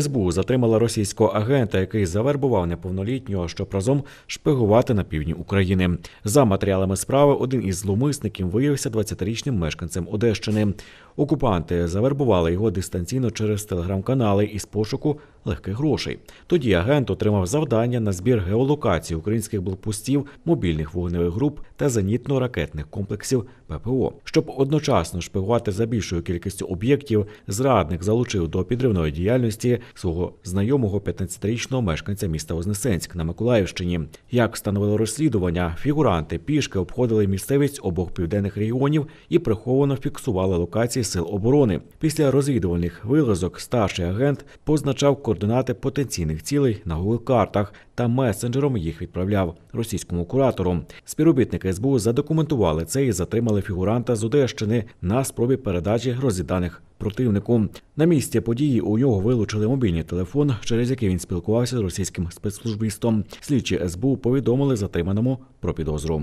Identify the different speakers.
Speaker 1: СБУ затримала російського агента, який завербував неповнолітнього, щоб разом шпигувати на півдні України. За матеріалами справи, один із зловмисників виявився 20-річним мешканцем Одещини. Окупанти завербували його дистанційно через телеграм-канали із пошуку легких грошей. Тоді агент отримав завдання на збір геолокації українських блокпостів, мобільних вогневих груп та зенітно-ракетних комплексів ППО. Щоб одночасно шпигувати за більшою кількістю об'єктів, зрадник залучив до підривної діяльності свого знайомого 15-річного мешканця міста Вознесенськ на Миколаївщині. Як встановило розслідування, фігуранти пішки обходили місцевість обох південних регіонів і приховано фіксували локації сил оборони. Після розвідувальних вилазок старший агент позначав координати потенційних цілей на Google картах та месенджером їх відправляв російському куратору. Співробітники СБУ задокументували це і затримали фігуранта з Одещини на спробі передачі розвідданих противнику. На місці події у нього вилучили мобільний телефон, через який він спілкувався з російським спецслужбістом. Слідчі СБУ повідомили затриманому про підозру.